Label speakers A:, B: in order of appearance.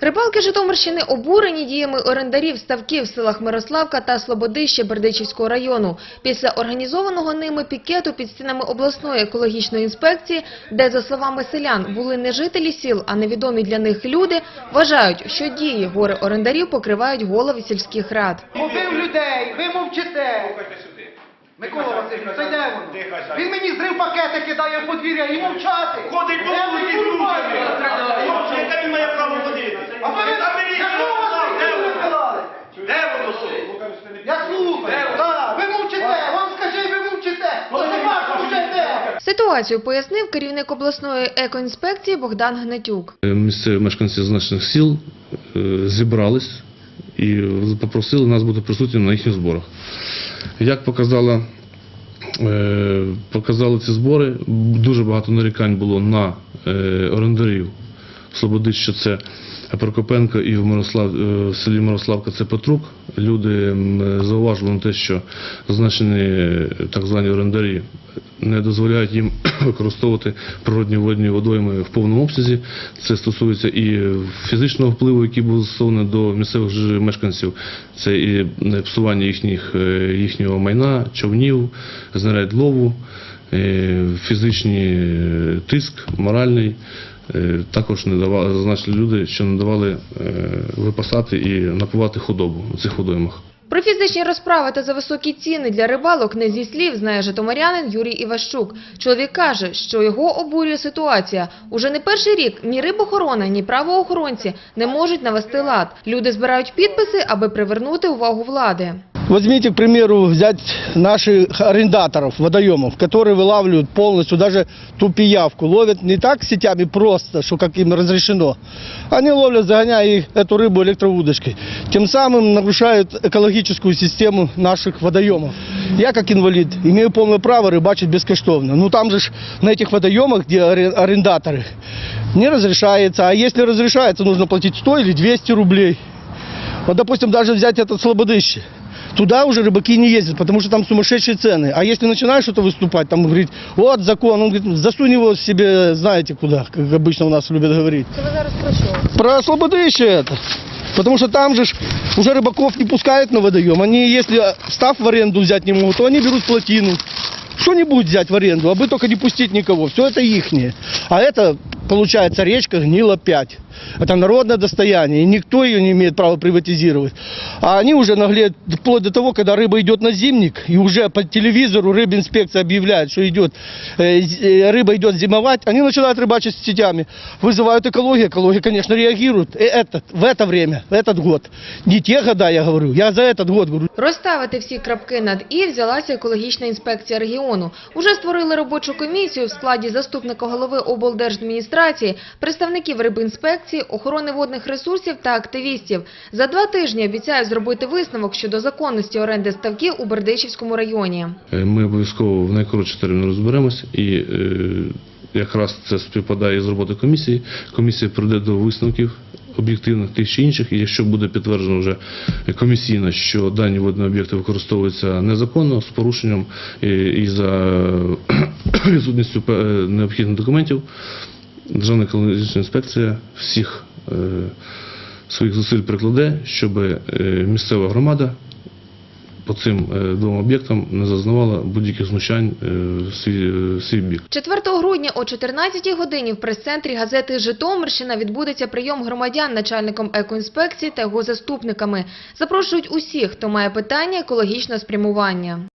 A: Рибалки Житомирщини обурені діями орендарів ставків в селах Мирославка та Слободище Бердичівського району після організованого ними пікету під стінами обласної екологічної інспекції, де, за словами селян, були не жителі сіл, а невідомі для них люди, вважають, що дії гори орендарів покривають голови сільських рад.
B: Побив людей, ви мовчите. Микола Васильович, це де воно? Він мені зрив пакети кидає в подвір'я і мовчати.
C: Ходить по вулиці з? друзями. Яке він має право ходити?
B: А ви
C: Він там мені
B: якого вас
C: сказав, де
B: ви
C: воно?
B: вибирали?
C: Де воно що?
B: Я слухаю. Так, ви мовчите, вам скажи, ви мовчите. Ну тепер мовчите.
A: Ситуацію пояснив керівник обласної екоінспекції Богдан Гнатюк.
D: Е, Місцеві мешканці значних сіл е, зібрались і попросили нас бути присутніми на їхніх зборах. Як показала, е, показали ці збори, дуже багато нарікань було на орендарів в Слободищі, це Прокопенко і в, Мирослав, е, в селі Мирославка це Петрук. Люди м, зауважили на те, що зазначені е, так звані орендарі не дозволяють їм використовувати природні водні водойми в повному обсязі. Це стосується і фізичного впливу, який був застосований до місцевих мешканців. Це і псування їхніх, е, їхнього майна, човнів, знарядь лову, фізичний е, тиск, моральний. Е, Також не давали, зазначили люди, що не давали е, випасати і напувати худобу у цих водоймах.
A: Про фізичні розправи та за високі ціни для рибалок не зі слів знає житомирянин Юрій Іващук. Чоловік каже, що його обурює ситуація. Уже не перший рік ні рибохорона, ні правоохоронці не можуть навести лад. Люди збирають підписи, аби привернути увагу влади.
E: Возьмите, к примеру, взять наших арендаторов, водоемов, которые вылавливают полностью, даже ту пиявку, ловят не так сетями просто, что как им разрешено. Они ловлят, загоняя эту рыбу электроудочкой. Тем самым нарушают экологическую систему наших водоемов. Я, как инвалид, имею полное право рыбачить бескоштовно. Ну там же на этих водоемах, где аре- арендаторы, не разрешается. А если разрешается, нужно платить 100 или 200 рублей. Вот, допустим, даже взять этот Слободыще. Туда уже рыбаки не ездят, потому что там сумасшедшие цены. А если начинаешь что-то выступать, там говорит, вот закон, он говорит, засунь его себе, знаете куда, как обычно у нас любят говорить.
A: Це ви зараз про що?
E: Про Слободыще это. Потому что там же ж уже рыбаков не пускают на водоем. Они, если став в аренду взять не могут, то они берут плотину. Что-нибудь взять в аренду, а бы только не пустить никого. Все это ихнее. А это, получается, речка гнила 5. Это народное достояние, и никто ее не имеет права приватизировать. А они уже наглеют вплоть до того, когда рыба идет на зимник, и уже по телевизору рыбинспекция объявляет, что идет, э, з- э, рыба идет зимовать, они начинают рыбачить с сетями, вызывают экологию, экология, конечно, реагирует. И этот, в это время, в этот год. Не те года, я говорю, я за этот год говорю.
A: Розставити всі крапки над «і» взялася екологічна інспекція регіону. Уже створили робочу комісію в складі заступника голови облдержадміністрації, представників рибінспекції, охорони водних ресурсів та активістів. За два тижні обіцяють зробити висновок щодо законності оренди ставків у Бердичівському районі.
D: Е, Ми обов'язково в найкоротші терміни розберемось і е, якраз це співпадає з роботою комісії. Комісія прийде до висновків об'єктивних тих чи інших, і якщо буде підтверджено вже комісійно, що дані водні об'єкти використовуються незаконно з порушенням і, і за відсутністю необхідних документів, Державна екологічна інспекція всіх е, своїх зусиль прикладе, щоб е, місцева громада по цим е, двом об'єктам не зазнавала будь-яких знущань е, в свій, бік.
A: 4 грудня о 14 годині в прес-центрі газети «Житомирщина» відбудеться прийом громадян начальником екоінспекції та його заступниками. Запрошують усіх, хто має питання екологічного спрямування.